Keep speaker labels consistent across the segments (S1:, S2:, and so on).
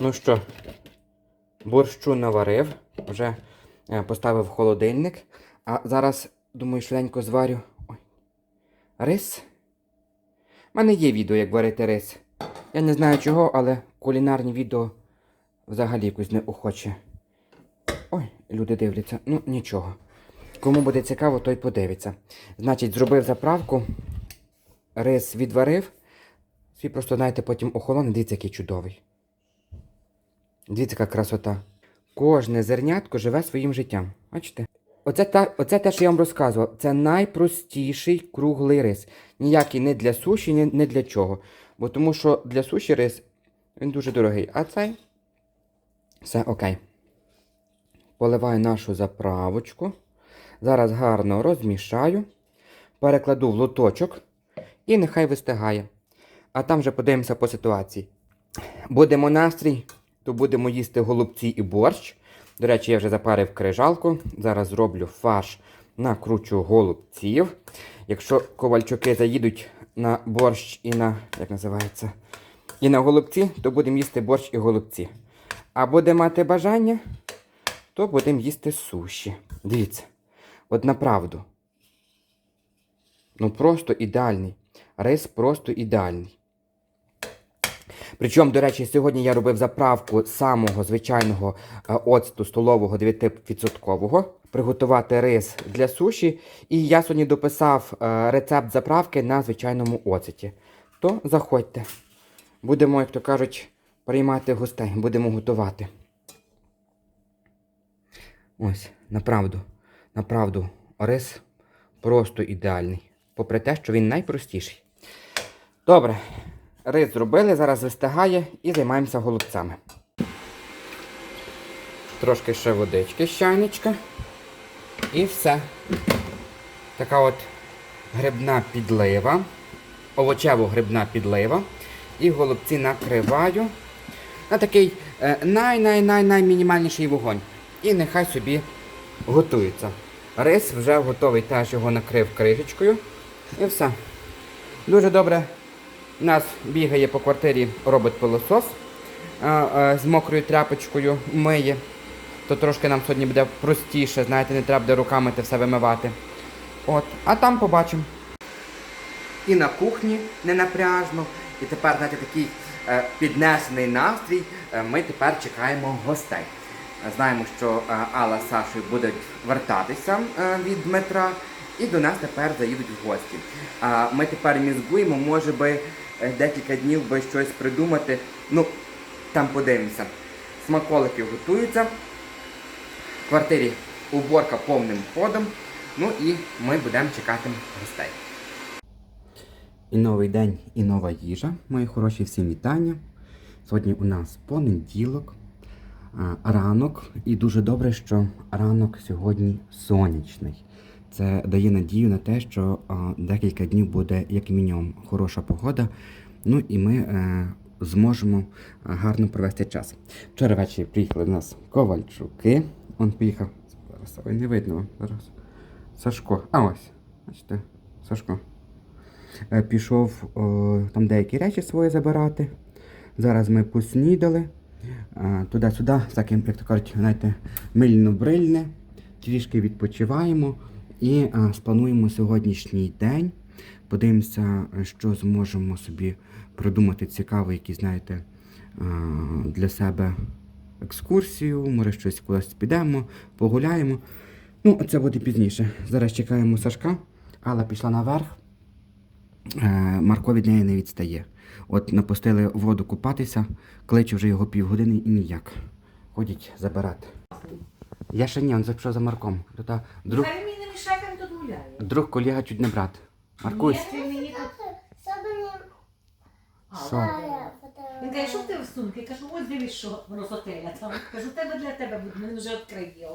S1: Ну що, борщу наварив, вже е, поставив в холодильник. А зараз, думаю, швиденько зварю. Ой. Рис. У мене є відео, як варити рис. Я не знаю чого, але кулінарні відео взагалі якось не охоче. Ой, люди дивляться. Ну, нічого. Кому буде цікаво, той подивиться. Значить, зробив заправку, рис відварив. Свій просто, знаєте, потім охолоне. Дивіться, який чудовий. Дивіться, яка красота. Кожне зернятко живе своїм життям. Бачите? Оце, та, оце те, що я вам розказував. Це найпростіший круглий рис. Ніякий не для суші, не, не для чого. Бо тому що для суші рис він дуже дорогий. А цей все окей. Поливаю нашу заправочку. Зараз гарно розмішаю. Перекладу в лоточок і нехай вистигає. А там вже подивимося по ситуації. Будемо настрій, то будемо їсти голубці і борщ. До речі, я вже запарив крижалку. Зараз зроблю фарш, накручу голубців. Якщо ковальчуки заїдуть на борщ і на. як називається? І на голубці, то будемо їсти борщ і голубці. А буде мати бажання, то будемо їсти суші. Дивіться, от направду. Ну просто ідеальний. Рис просто ідеальний. Причому, до речі, сьогодні я робив заправку самого звичайного е, оцту столового 9%. Приготувати рис для суші. І я сьогодні дописав е, рецепт заправки на звичайному оцеті. То заходьте. Будемо, як то кажуть, приймати гостей, будемо готувати. Ось, направду, направду, рис просто ідеальний. Попри те, що він найпростіший. Добре, рис зробили, зараз вистигає і займаємося голубцями. Трошки ще водички з чайничка. І все. Така от грибна підлива. Овочево-грибна підлива. І голубці накриваю на такий е, най-най-най-най-мінімальніший вогонь. І нехай собі готується. Рис вже готовий, теж його накрив кришечкою. І все. Дуже добре. У нас бігає по квартирі робот-пилосос з мокрою тряпочкою миє. То трошки нам сьогодні буде простіше, знаєте, не треба буде руками те все вимивати. От, а там побачимо. І на кухні не напряжно. І тепер, знаєте, такий е, піднесений настрій. Е, ми тепер чекаємо гостей. Е, Знаємо, що е, Алла з Сашою будуть вертатися е, від Дмитра, і до нас тепер заїдуть в гості. А ми тепер мізгуємо, може би е, декілька днів би щось придумати. Ну, там подивимося. Смаколики готуються. В квартирі уборка повним ходом. Ну і ми будемо чекати гостей. І новий день, і нова їжа. Мої хороші всім вітання. Сьогодні у нас понеділок, ранок, і дуже добре, що ранок сьогодні сонячний. Це дає надію на те, що декілька днів буде як мінімум хороша погода. Ну і ми е, зможемо гарно провести час. Вчора ввечері приїхали до нас Ковальчуки. Он поїхав. Зараз ой, не видно зараз. Сашко. А ось. Бачите, Сашко. Е, Пішов о, там деякі речі свої забирати. Зараз ми поснідали. е, Туди-сюди, як то кажуть, знаєте, мильно-брильне. Трішки відпочиваємо і е, сплануємо сьогоднішній день. Подивимося, що зможемо собі придумати цікаве, які, знаєте, е, для себе екскурсію, може щось кудись підемо, погуляємо. Ну, це буде пізніше. Зараз чекаємо Сашка. Алла пішла наверх. Е, Марко від неї не відстає. От напустили воду купатися, кличе вже його півгодини і ніяк. Ходіть забирати. Я ще ні, він пішов за Марком. Та друг,
S2: Він тут гуляє.
S1: друг колега чуть не брат. Маркусь,
S2: Ні, він мені тут...
S1: Що?
S2: Він каже, що в тебе в сумці? Я кажу, ось дивись, що воно з отеля там. Кажу, тебе для тебе буде, він вже відкриє.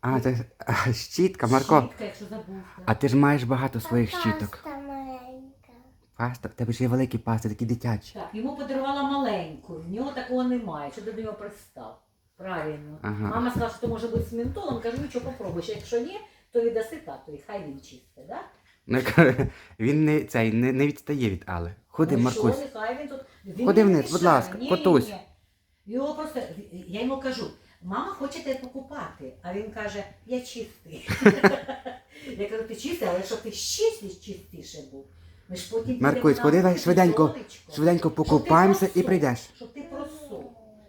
S1: а, це а, щітка, Марко.
S2: Щітка, якщо забув.
S1: А ти ж маєш багато своїх щіток.
S3: Паста маленька.
S1: Паста, в тебе ж є великі пасти, такі дитячі.
S2: Так, йому подарувала маленьку, в нього такого немає, що до нього пристав. Правильно.
S1: Ага.
S2: Мама сказала, що то може бути з ментолом, кажу, нічого попробуй. Якщо ні, то віддаси татові, хай він чисте, да?
S1: Ну, Він не, цей, не, не відстає від Алли. Ходи,
S2: ну,
S1: Маркусь.
S2: Що, нехай він тут. Він
S1: Ходи
S2: не
S1: вниз, будь
S2: мішає.
S1: ласка,
S2: Ні,
S1: котусь.
S2: ні. Його просто, я йому кажу, мама хоче тебе покупати. А він каже, я чистий. я кажу, ти чистий, але щоб ти ще чистіше був. Ми ж потім підемо
S1: Маркусь,
S2: на
S1: ходи, давай
S2: вулицю,
S1: швиденько,
S2: сонечко.
S1: Швиденько
S2: Щоб ти
S1: покупаємося і
S2: просох,
S1: прийдеш.
S2: Щоб ти просох.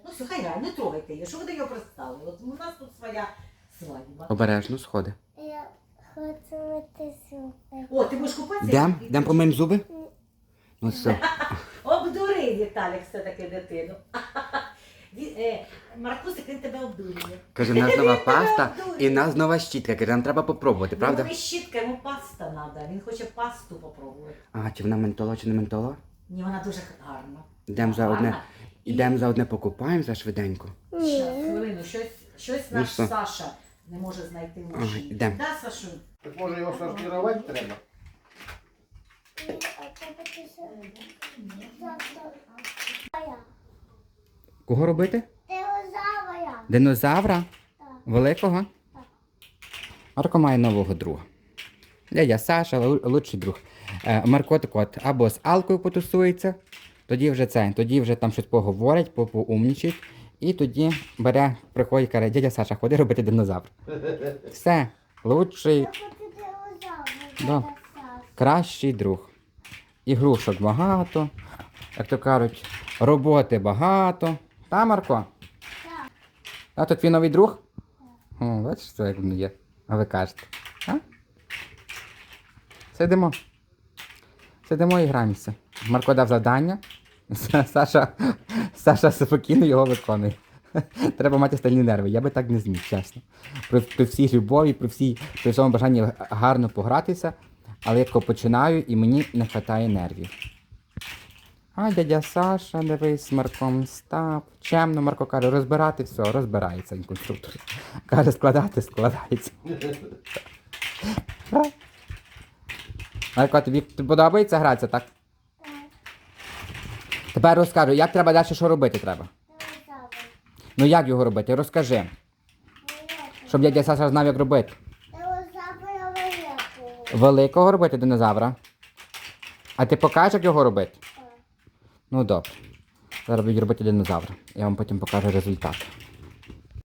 S2: Ну все, хай не трогайте її, що ви до його пристали? От у нас тут своя.
S1: Обережно сходи.
S3: Я хочу мити супер.
S2: О, ти будеш купатися?
S1: Йдем? Йдем помиємо зуби? Ну все.
S2: Обдурив Віталік все-таки дитину. Він- е, Маркусик, він тебе обдурює.
S1: Каже, нас нова паста і нас нова щітка. Каже, нам треба попробувати, правда?
S2: Йому щітка, йому паста треба. Він хоче пасту попробувати.
S1: А, чи вона ментола, чи не ментола?
S2: Ні, вона дуже гарна.
S1: Йдемо за одне.
S2: Гарна.
S1: Ідемо за одне покупаємося швиденько.
S2: Щас, хвилину, щось, щось
S1: Ну
S2: наш
S1: що?
S2: Саша не може знайти машині.
S1: йдем.
S2: Да, Сашу?
S4: Так може його сортувати треба?
S1: Кого робити?
S3: Динозавра.
S1: Динозавра? Великого? Марко має нового друга. Дядя Саша, лу- лучший друг. Е, Марко так от або з Алкою потусується, тоді вже це, тоді вже там щось поговорять, по- поумнічать, і тоді бере, приходить і каже, дядя Саша, ходи робити динозавр. Все, лучший. Да. Кращий друг. Ігрушок багато, як то кажуть, роботи багато. Та, Марко?
S3: Так.
S1: А то твій новий друг? О, бачиш, що як воно є. А ви кажете. А? Сидимо. Сидимо і граємося. Марко дав завдання. Саша, Саша спокійно його виконує. Треба мати стальні нерви. Я би так не зміг, чесно. При, при всій любові, при, всій, при всьому бажанні гарно погратися, але я починаю і мені не вистачає нервів. А дядя Саша, дивись, Марком став. Чемно, Марко каже, розбирати все, розбирається конструктор. Каже, складати, складається. Марко, тобі подобається гратися? Так. Тепер розкажу, як треба далі що робити треба. Ну як його робити? Розкажи, щоб дядя Саша знав, як робити.
S3: Динозавра великого.
S1: Великого робити динозавра. А ти покажеш, як його робити?
S3: Так.
S1: Ну добре. Зараз будуть робити динозавра. Я вам потім покажу результат.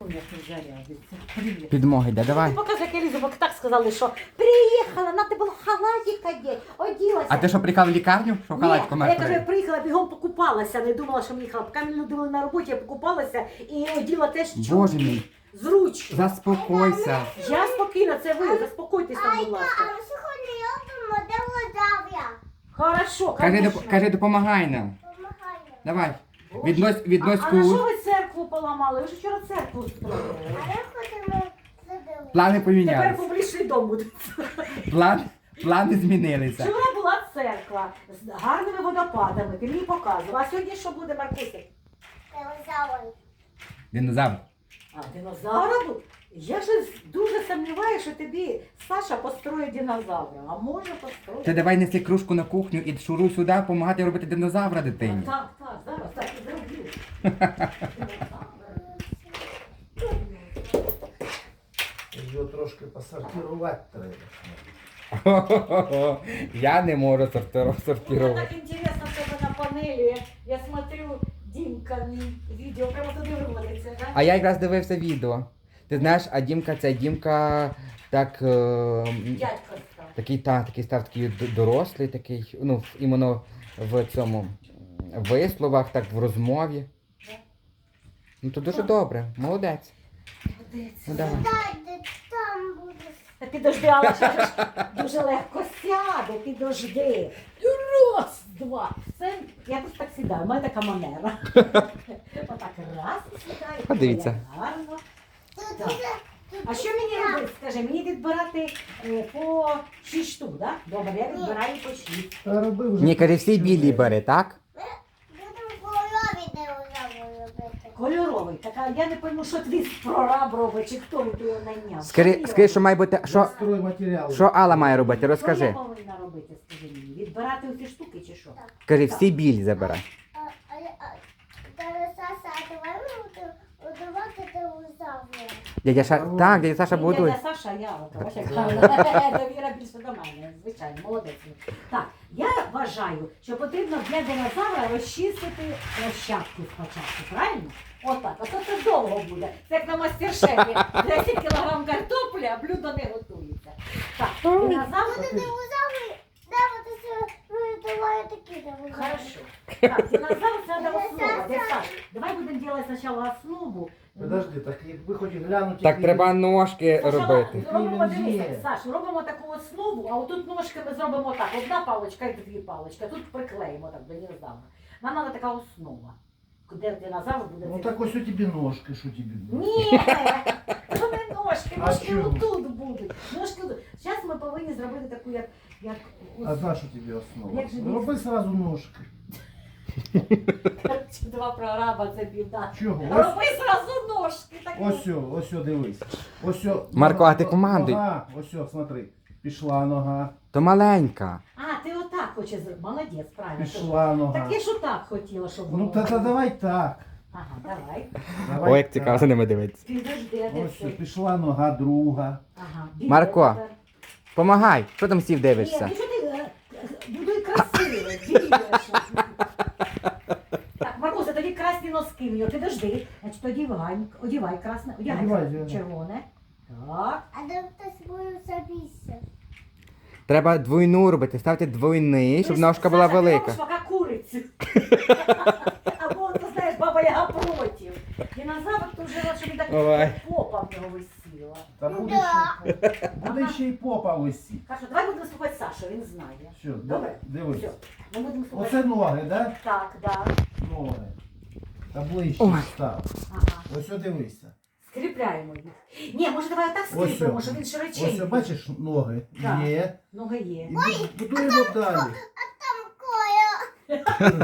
S2: Ой, як він зарядиться. Привіт.
S1: Підмоги йде, давай.
S2: Ти показуй, як Елізабет так сказали, що приїхала, на тебе було халатик одеть, оділася.
S1: А ти що приїхав в лікарню? Що
S2: Ні,
S1: халатку
S2: а я кажу, я приїхала, бігом покупалася, не думала, що мені їхала. Поки мене любили на роботі, я покупалася і оділа теж що
S1: Боже мій,
S2: зручно.
S1: заспокойся.
S2: Я спокійна, це ви, заспокойтесь там, будь
S3: А
S2: ласка.
S3: ми сьогодні робимо динозавра.
S2: Хорошо,
S1: Кажи,
S2: конечно.
S1: доп- кажи, допомагай нам.
S3: Помагай нам.
S1: Давай. Віднось, віднось
S2: а, а на що ви поламали? Ви ж вчора церкву строїли.
S3: Я.
S1: Плани
S2: Тепер
S1: помінялися.
S2: публічний дом буде.
S1: План, плани змінилися.
S2: Вчора була церква з гарними водопадами, ти мені показував. А сьогодні що буде, Маркусик?
S3: Динозавр.
S1: Динозавр.
S2: А динозавра? Я ж дуже сумніваюся, що тобі Саша построїть динозавра. А може построїть.
S1: Ти давай неси кружку на кухню і шуруй сюди, допомагати робити динозавра дитині.
S2: Так, так, зараз так і зроблю.
S4: Його трошки посортувати треба.
S1: Я не можу сортувати.
S2: так интересно в тебе на панелі. Я смотрю, Дімка відео прямо туди виводиться, да?
S1: А я якраз дивився відео. Ти знаєш, а Дімка, це Дімка так. е,
S2: Дядько став.
S1: Такий, та, такий став такий дорослий, такий, ну, іменно в цьому висловах, так в розмові. Ну то дуже добре, молодець. Ну давай.
S2: Та підожди, але ще ж дуже легко сяде, підожди. Раз, два. Це я тут так сідаю, у мене така манера. Отак раз і сідаю.
S1: Подивіться.
S2: як Гарно. Так. А що мені робити? Скажи, мені відбирати е, по 6 штук, так? Да? Добре, я відбираю по 6.
S4: Та.
S1: Ні, каже, всі білі бери, так?
S3: Будемо кольорові динозаври
S2: Кольоровий. Така я не пойму, що твій прораб робить, чи хто він його найняв.
S1: Скажи,
S2: Що
S1: скажи, що має бути. Що,
S4: Строй матеріали.
S1: що Алла має робити?
S2: Що я
S1: Розкажи.
S2: повинна робити, скажи мені? Відбирати усі штуки чи що?
S1: Скажи, всі білі забирай.
S3: А, а, а, Зараз, Саша, а давай ми будемо годувати динозавра.
S1: Дядя Ша... Так, дядя Саша будує.
S2: дядя Саша, я от, як довіра більше до мене, звичайно, молодець. Так, я вважаю. що потрібно для динозавра розчистити площадку спочатку, правильно? Отак, а то це довго буде. Це як на мастер-шефі. 10 кілограм картоплі, а блюдо не готується. Так, динозавр.
S3: Буде динозаври, де вони це видавають такі динозаври.
S2: Хорошо. Так, динозавр це треба основа. Давай будемо робити спочатку основу.
S4: Подожди, так якби хоч глянути.
S1: Так треба ножки
S2: Спочатку
S1: робити.
S2: Робимо, дивися. Саш, робимо таку основу, а отут ножки ми зробимо так. Одна паличка і дві палички. Тут приклеїмо так до динозавра. Нам треба така основа, де динозавр буде.
S4: Ну так ось у тебе ножки, що тобі?
S2: Ні, це не ножки,
S4: А
S2: ножки
S4: чому?
S2: отут будуть. Ножки тут. Зараз ми повинні зробити таку, як, як
S4: А на що тобі основа?
S2: Як же він-
S4: Роби сразу ножки.
S2: Два прораба, це біда.
S4: Чого?
S2: Роби зразу ножки. Так
S4: ось, о, ось, о, дивись. Ось, о,
S1: Марко, а ти командуй.
S4: Нога, ось, о, смотри. Пішла нога,
S1: То маленька.
S2: А, ти отак хочеш зробити. Молодець, правильно.
S4: пішла нога.
S2: Так я ж отак хотіла, щоб
S4: було.
S2: Ну
S4: та, та давай так.
S2: Ага, давай.
S4: Давай
S1: Ой, як
S4: так.
S1: цікаво за ними дивитися.
S2: Підожди, а де
S4: Ось, пішла нога друга.
S2: Ага. біля
S1: Марко.
S2: тепер.
S1: Помагай, що там сів
S2: Ні,
S1: дивишся?
S2: ти що ти е, е, будуй красиво, біля щас. Так, Маркуса, тоді носки в нього. Підожди. Значить, одівай, одівай красне, одягай
S4: Одівай, одягай.
S2: червоне. Так.
S3: А де хтось буде забійся?
S1: Треба двойну робити, ставте двойний, щоб ножка була велика.
S2: поки курицю. Або, ти знаєш, баба яга проти. Динозавр, то вже щоб він так попа в нього висіла.
S4: Та буде
S3: Да.
S4: ще, буде ще й попа висіти.
S2: Хорошо, давай будемо слухати Сашу, він знає.
S4: Все,
S2: Добре?
S4: дивись.
S2: Все, ми будемо слухати.
S4: Оце ноги, да?
S2: Так, так.
S4: Ноги. Та ближче
S1: Ой.
S4: став.
S2: Ага.
S4: Ось о, дивися.
S2: Скріпляємо їх. Ні, може давай так
S4: Ось
S2: скріпимо,
S4: що
S2: щоб він
S4: Ось
S2: широченький.
S4: о, бачиш ноги?
S2: Так.
S4: Є.
S2: Ноги є.
S4: І бу- будуємо далі.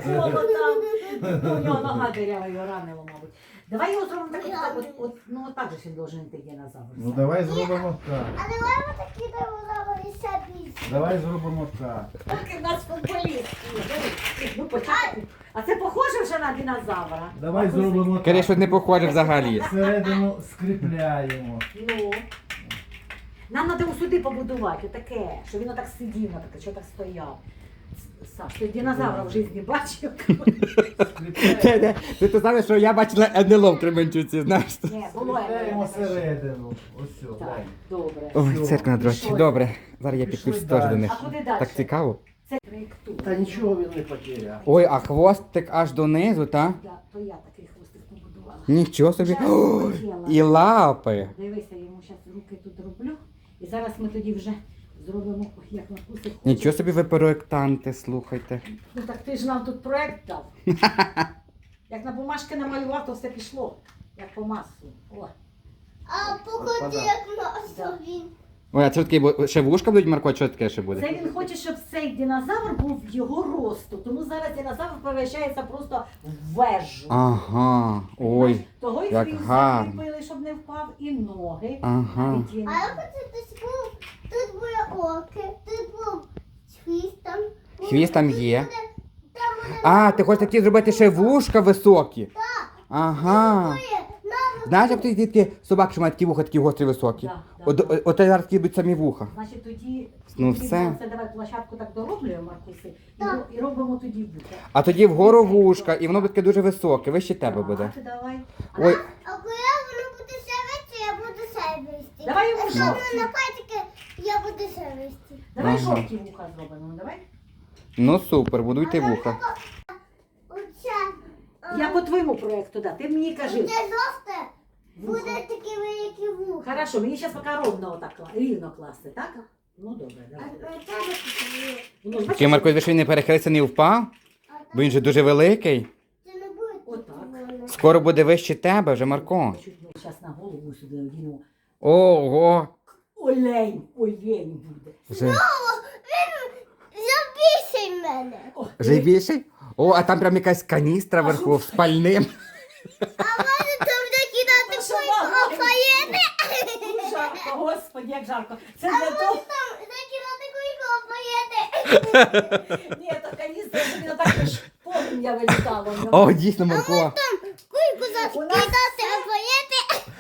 S2: Коло там. Ну, у нього нога дерева його ранило, мабуть. Давай його зробимо так, от, от, от, ну так же ж він должен йти динозавр.
S4: Ну давай зробимо так.
S3: А давай ми такі динозаври забійся.
S4: Давай зробимо так.
S2: Поки в нас футболіст. Ну, почекай. А це похоже вже на динозавра?
S4: Давай зробимо так.
S1: Скоріше, не похоже взагалі.
S4: Всередину скріпляємо.
S2: Ну. Нам треба сюди побудувати, таке, щоб він отак сидів, таке, що так стояв. Саш, ти динозавра в житті бачив?
S1: Ти ти знаєш, що я бачила НЛО в Кременчуці, знаєш?
S2: Ні, було.
S4: Ось.
S2: Так, добре.
S1: Ой, церква на дрочі. Добре, зараз я
S4: Пішли
S1: підключусь теж до
S4: далі.
S1: них.
S2: А куди далі?
S1: Так цікаво.
S2: Це проєктур.
S4: Та нічого він не потеряв.
S1: Ой, а хвостик аж донизу, так?
S2: Да, то я такий хвостик побудувала.
S1: Нічого собі.
S2: Хотіла.
S1: і лапи.
S2: Дивися, я йому зараз руки тут роблю. І зараз ми тоді вже зробимо, як на вкусик.
S1: Нічого собі ви проєктанти, слухайте.
S2: Ну так ти ж нам тут проект дав. Як на бумажки намалював, то все пішло. Як по масу. О.
S3: А походи як на він.
S1: Ой, а це такі бу- ще вушка будуть, Марко, що таке ще буде?
S2: Це він хоче, щоб цей динозавр був його росту. Тому зараз динозавр перевищається просто в вежу.
S1: Ага, ой,
S2: Того й
S1: як
S2: хвіст
S1: гарно.
S2: закріпили, щоб не впав, і ноги.
S1: ага.
S2: Навіть
S3: А я хочу десь був. Тут були оки, тут був хвіст там.
S1: Хвіст там є. А, ти хочеш такі зробити ще вушка високі?
S3: Так. Ага.
S1: Знаєш, як ті дітки собаки, що мають такі вуха, такі гострі високі?
S2: Да, да,
S1: От,
S2: да.
S1: от, от зараз такі будуть самі вуха.
S2: Значить, тоді
S1: Ну,
S2: тоді
S1: все.
S2: ми це давай площадку так дороблюємо, Маркуси, і,
S3: Так.
S2: ро- і робимо тоді вуха.
S1: А тоді вгору вушка, і воно буде таке дуже високе, вище тебе буде.
S2: Давай.
S1: Ой,
S3: А коли воно буде ще вести, я буду ще вести.
S2: Давай йому
S3: на пальчики, я буду вести.
S2: Давай
S1: Ага.
S2: жовті вуха зробимо, ну давай.
S1: ну супер, будуйте вуха.
S3: Оце. а,
S2: Я по твоєму проєкту, да. Ти мені кажи.
S3: Оце жовте
S2: Вуха.
S3: буде такі великі вуха.
S2: Хорошо, мені зараз поки ровно отак кла- рівно класти, так? Ну добре,
S3: А
S2: давай.
S3: такі.
S2: Ну, бачиш,
S1: Чи Марко, ви не перехилився, не впав?
S3: А
S1: Бо він же дуже великий.
S3: Це не буде.
S2: Отак.
S1: Скоро буде вище тебе вже, Марко.
S2: Чуть ну, зараз на голову сюди одіну.
S1: Ого.
S2: Олень, олень буде.
S1: Вже,
S3: Він забійся мене.
S2: О,
S1: вже й більший? О, а там прям якась каністра вверху з пальним.
S3: А може там закидати
S2: Та що,
S3: опаєти?
S2: Жарко, господи, як жарко. Це
S3: А
S2: для того.
S3: там закидати кульку опаєти?
S2: Ні, то каністра, щоб він так аж полум'я вилітало. в нього.
S1: О, дійсно, Марко.
S3: Кульку закидати опаєти?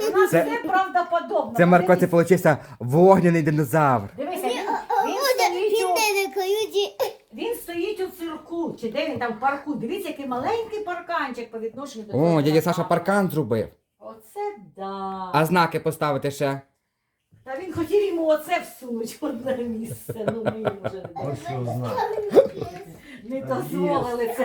S2: У нас
S1: Це-
S2: все правдоподобно.
S1: Це Марко, це
S2: Дивись,
S1: получився вогняний динозавр.
S2: Дивися, він, він стоїть, у,
S3: він
S2: стоїть у чи де він там в парку. Дивіться, який маленький парканчик по відношенню до
S1: О, дядя Саша паркан зробив.
S2: Оце да.
S1: А знаки поставити ще.
S2: Та він хотів йому оце всунуть в одне місце. Ну ми йому вже не,
S4: Ось що знак.
S2: не дозволили це.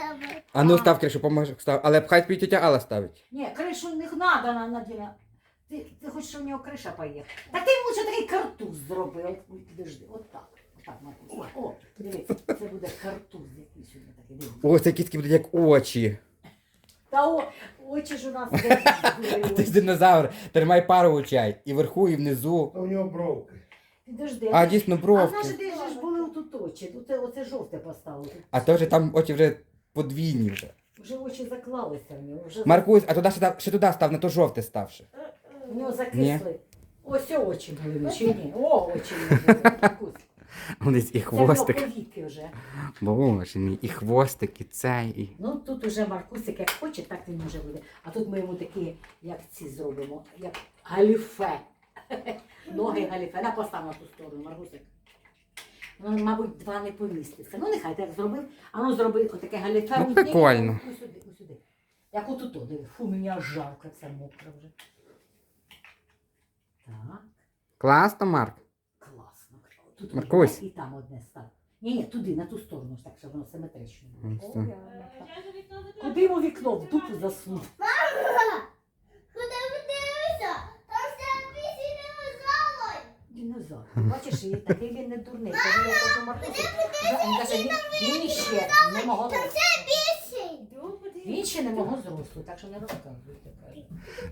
S3: Поставити.
S1: А ну став кришу, поможе став. Але хай тобі тетя Алла ставить.
S2: Ні, кришу не треба на, на діля. Ти, ти хочеш, щоб у нього криша поїхала. Так ти йому лише такий картуз зробив. Ой, Підожди, отак. Отак, Маркус. О, дивіться, це буде картуз якийсь у нього такий. дивіться.
S1: Ось такі такі будуть як очі.
S2: Та о, очі ж у нас
S1: А ти ж динозавр, тримай пару очей. І вверху, і внизу.
S4: У нього бровки.
S2: Підожди.
S1: А дійсно
S2: А
S1: бровки.
S2: знаєш, де ж були тут очі? Оце, оце жовте поставили.
S1: А то вже там очі вже подвійні вже.
S2: Вже очі заклалися в нього. Вже
S1: Маркусь, а туди ще, ще туди став, на то жовте ставши.
S2: У нього
S1: Ні.
S2: закисли. Ось очі були, ну, чи ні? О, очі були. Маркусь.
S1: Десь і
S2: Це в нього
S1: хвостик.
S2: повіки вже.
S1: Боже мій, і хвостик, і цей. І...
S2: Ну тут уже Маркусик як хоче, так він може буде. А тут ми йому такі, як ці зробимо, як галіфе. Ноги галіфе. На постав на ту сторону, Маркусик. Ну, мабуть, два не поміститься. Ну, нехай так зробив. А ну зроби отаке галіфе.
S1: Ну, прикольно.
S2: Ось сюди, ось сюди. Як отут, о, диви. Фу, мені аж жарко, це мокро вже. Так.
S1: Класно, Марк.
S2: Класно. Тут
S1: Маркусь.
S2: і там одне став. Ні, ні, туди, на ту сторону, ж так, щоб воно симетрично було.
S1: Ось так.
S2: Куди йому вікно в дупу засунув?
S3: Куди ви дивишся? Там все пісі динозавр.
S2: Бачиш, і такий він не дурний. Каже, я кажу, Маркуся. Він каже, він, він ще не мого зросту. Він ще не мого зросту, так що не розказуйте. каже.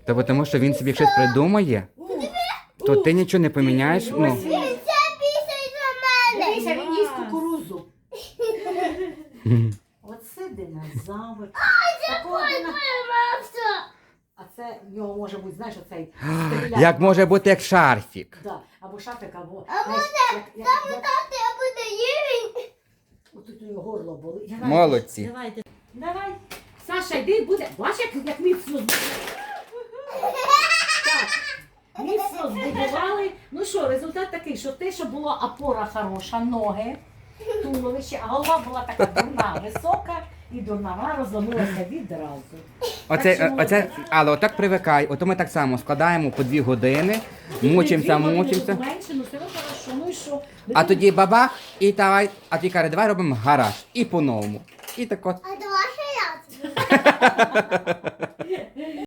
S1: Та бо тому що він собі щось придумає, то ти нічого не поміняєш.
S2: Ось
S1: Ну,
S2: він.
S3: За мене.
S2: Дивися, він їсть кукурузу. Оце динозавр. Такого дина-. А це в нього може бути, знаєш, оцей
S1: як може бути як шарфік.
S2: Да, або шафик, або.
S3: А
S2: знаєш, як, як, як,
S3: Тати, а буде ївень.
S2: Отут у нього горло болить. Давай,
S1: Молодці.
S2: Давайте. Давай. Саша, йди буде. Бачиш, як, як міцно збудували. Так. Міцно збудували. Ну що, результат такий, що те, що була опора хороша, ноги, туловище, а голова була така дурна, висока і дурна. Вона розламилася відразу.
S1: Оце, оце, але отак привикай. Ото ми так само складаємо по дві години, мучимося, мучимося.
S2: Менше, ну все одно хорошо. Ну і що?
S1: А тоді бабах, і давай, а тоді каже, давай робимо гараж. І по-новому. І так от.
S3: А давай ще я.